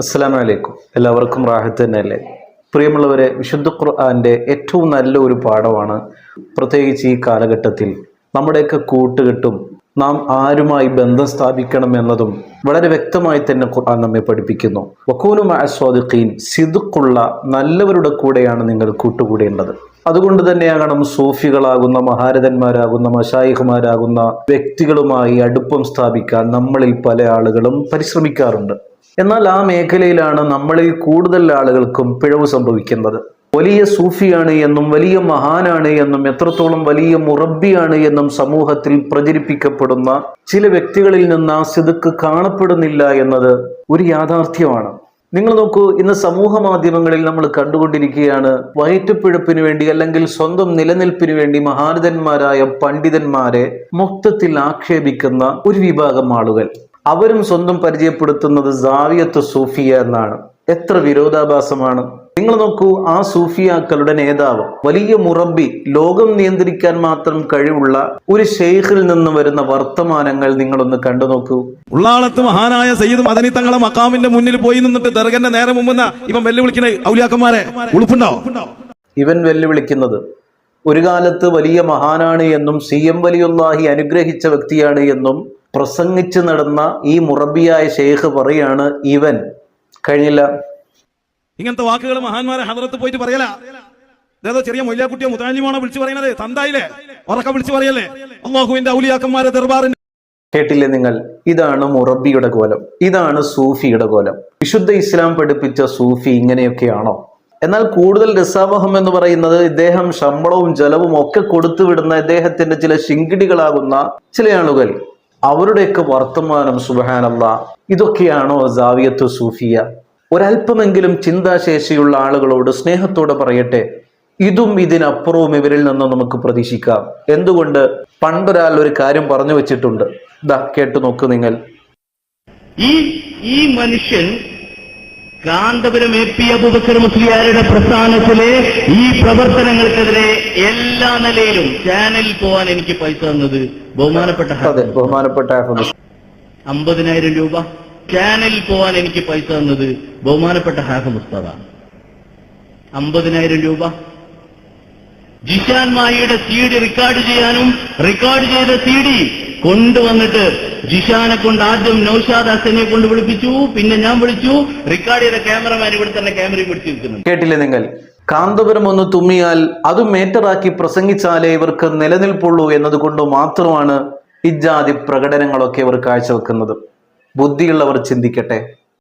അസ്സലാമു വലൈക്കും എല്ലാവർക്കും റാഹത്ത് തന്നെയല്ലേ? പ്രിയമുള്ളവരെ വിശുദ്ധ ഖുർആന്റെ ഏറ്റവും നല്ല ഒരു പാഠമാണ് പ്രത്യേകിച്ച് ഈ കാലഘട്ടത്തിൽ നമ്മുടെയൊക്കെ കൂട്ടുകെട്ടും നാം ആരുമായി ബന്ധം സ്ഥാപിക്കണം എന്നതും വളരെ വ്യക്തമായി തന്നെ ഖുർആൻ നമ്മെ പഠിപ്പിക്കുന്നു. വക്കൂനുമായ സ്വാദിഖീൻ സിദുക്കുള്ള നല്ലവരുടെ കൂടെയാണ് നിങ്ങൾ കൂട്ടുകൂടേണ്ടത്. അതുകൊണ്ട് തന്നെയാകണം സൂഫികളാകുന്ന മഹാരഥന്മാരാകുന്ന മഷായിഹുമാരാകുന്ന വ്യക്തികളുമായി അടുപ്പം സ്ഥാപിക്കാൻ നമ്മളിൽ പല ആളുകളും പരിശ്രമിക്കാറുണ്ട്. എന്നാൽ ആ മേഖലയിലാണ് നമ്മളിൽ കൂടുതൽ ആളുകൾക്കും പിഴവ് സംഭവിക്കുന്നത്. വലിയ സൂഫിയാണ് എന്നും വലിയ മഹാനാണ് എന്നും എത്രത്തോളം വലിയ മുറബിയാണ് എന്നും സമൂഹത്തിൽ പ്രചരിപ്പിക്കപ്പെടുന്ന ചില വ്യക്തികളിൽ നിന്ന് ആ സിതുക്ക് കാണപ്പെടുന്നില്ല എന്നത് ഒരു യാഥാർത്ഥ്യമാണ്. നിങ്ങൾ നോക്കൂ ഇന്ന് സമൂഹ മാധ്യമങ്ങളിൽ നമ്മൾ കണ്ടുകൊണ്ടിരിക്കുകയാണ്. വയറ്റുപിഴപ്പിന് വേണ്ടി അല്ലെങ്കിൽ സ്വന്തം നിലനിൽപ്പിന് വേണ്ടി മഹാരഥന്മാരായ പണ്ഡിതന്മാരെ മൊത്തത്തിൽ ആക്ഷേപിക്കുന്ന ഒരു വിഭാഗം ആളുകൾ. അവരും സ്വന്തം പരിചയപ്പെടുത്തുന്നത് സാവിയത്ത് സൂഫിയ എന്നാണ്. എത്ര വിരോധാഭാസമാണ്. നിങ്ങൾ നോക്കൂ ആ സൂഫിയാക്കളുടെ നേതാവ് വലിയ മുറബി ലോകം നിയന്ത്രിക്കാൻ മാത്രം കഴിവുള്ള ഒരു ഷെയ്ഖിൽ നിന്ന് വരുന്ന വർത്തമാനങ്ങൾ നിങ്ങളൊന്ന് കണ്ടു നോക്കൂ. ഉള്ളാളത്ത് മഹാനായ സയ്യിദ് മദനി തങ്ങളെ മക്കാമിന്റെ മുന്നിൽ പോയി നിന്നിട്ട് ദർഗന്റെ നേരെ മുമ്പ് ഇവൻ വെല്ലുവിളിക്കുന്ന ഔലിയാക്കന്മാരെ ഉളുപ്പുണ്ടോ? ഇവൻ വെല്ലുവിളിക്കുന്നത് ഒരു കാലത്ത് വലിയ മഹാനാണ് എന്നും സി എം വലിയുല്ലാഹി അനുഗ്രഹിച്ച വ്യക്തിയാണ് എന്നും പ്രസംഗിച്ച് നടന്ന ഈ മുറബിയായ ഷെയ്ഖ് പറയാണ് ഇവൻ. കഴിഞ്ഞില്ല. ഇങ്ങനത്തെ വാക്കുകൾ മഹാന്മാരെ ഹദറത്ത് പോയിട്ട് പറയല. ഇതേതോ ചെറിയ മൊയ്യാക്കുട്ടിയോ മുതാലിമാണോ വിളിച്ചു പറയുന്നത്? തന്തായില്ലേ? ഉറക്കം വിളിച്ചു പറയല്ലേ? അള്ളാഹുവിന്റെ ഔലിയാക്കന്മാരെ ദർബാറിന്റെ കേട്ടില്ലേ നിങ്ങൾ? ഇതാണ് മുറബിയുടെ കോലം. ഇതാണ് സൂഫിയുടെ കോലം. വിശുദ്ധ ഇസ്ലാം പഠിപ്പിച്ച സൂഫി ഇങ്ങനെയൊക്കെയാണോ? എന്നാൽ കൂടുതൽ രസാവഹം എന്ന് പറയുന്നത് ഇദ്ദേഹം ശമ്പളവും ജലവും ഒക്കെ കൊടുത്തു വിടുന്ന ഇദ്ദേഹത്തിന്റെ ചില ശിങ്കിടികളാകുന്ന ചില ആളുകൾ. അവരുടെയൊക്കെ വർത്തമാനം സുബഹാനല്ല. ഇതൊക്കെയാണോ ജാവിയത്ത് സൂഫിയ? ഒരല്പമെങ്കിലും ചിന്താശേഷിയുള്ള ആളുകളോട് സ്നേഹത്തോടെ പറയട്ടെ. ഇതും ഇതിനപ്പുറവും ഇവരിൽ നിന്ന് നമുക്ക് പ്രതീക്ഷിക്കാം. എന്തുകൊണ്ട്? പണ്ടൊരാൾ ഒരു കാര്യം പറഞ്ഞു വെച്ചിട്ടുണ്ട്. ദാ കേട്ടു നോക്ക് നിങ്ങൾ. ഈ ഈ മനുഷ്യൻ കാന്തപുരം എ പി അബുബക്കർ മുസ്ലിയാരുടെ പ്രസ്ഥാനത്തിലെ ഈ പ്രവർത്തനങ്ങൾക്കെതിരെ എല്ലാ നിലയിലും ചാനലിൽ പോവാൻ എനിക്ക് പൈസ തന്നത് ബഹുമാനപ്പെട്ട ബഹുമാനപ്പെട്ട അമ്പതിനായിരം രൂപ. ചാനലിൽ പോവാൻ എനിക്ക് പൈസ തന്നത് ബഹുമാനപ്പെട്ട ഹാഫ് മുസ്തഫ. അമ്പതിനായിരം രൂപ. ജിഷാൻ മായിയുടെ സി ഡി റെക്കോർഡ് ചെയ്യാനും റെക്കോർഡ് ചെയ്ത സി ഡി കൊണ്ടുവന്നിട്ട് ജിഷാനെ കൊണ്ട് ആദ്യം നൌഷാദ് ഹസനെ കൊണ്ട് വിളിപ്പിച്ചു പിന്നെ ഞാൻ വിളിച്ചു റെക്കോർഡ് ചെയ്ത ക്യാമറമാൻ ഇവിടെ തന്നെ ക്യാമറയും പിടിച്ചിരിക്കുന്നു കേട്ടില്ലേ നിങ്ങൾ? കാന്തപുരം ഒന്ന് തുമ്മിയാൽ അത് മേറ്ററാക്കി പ്രസംഗിച്ചാലേ ഇവർക്ക് നിലനിൽപ്പുള്ളൂ എന്നതുകൊണ്ട് മാത്രമാണ് ഇജാതി പ്രകടനങ്ങളൊക്കെ ഇവർ കാഴ്ചവെക്കുന്നത്. ബുദ്ധിയുള്ളവർ ചിന്തിക്കട്ടെ.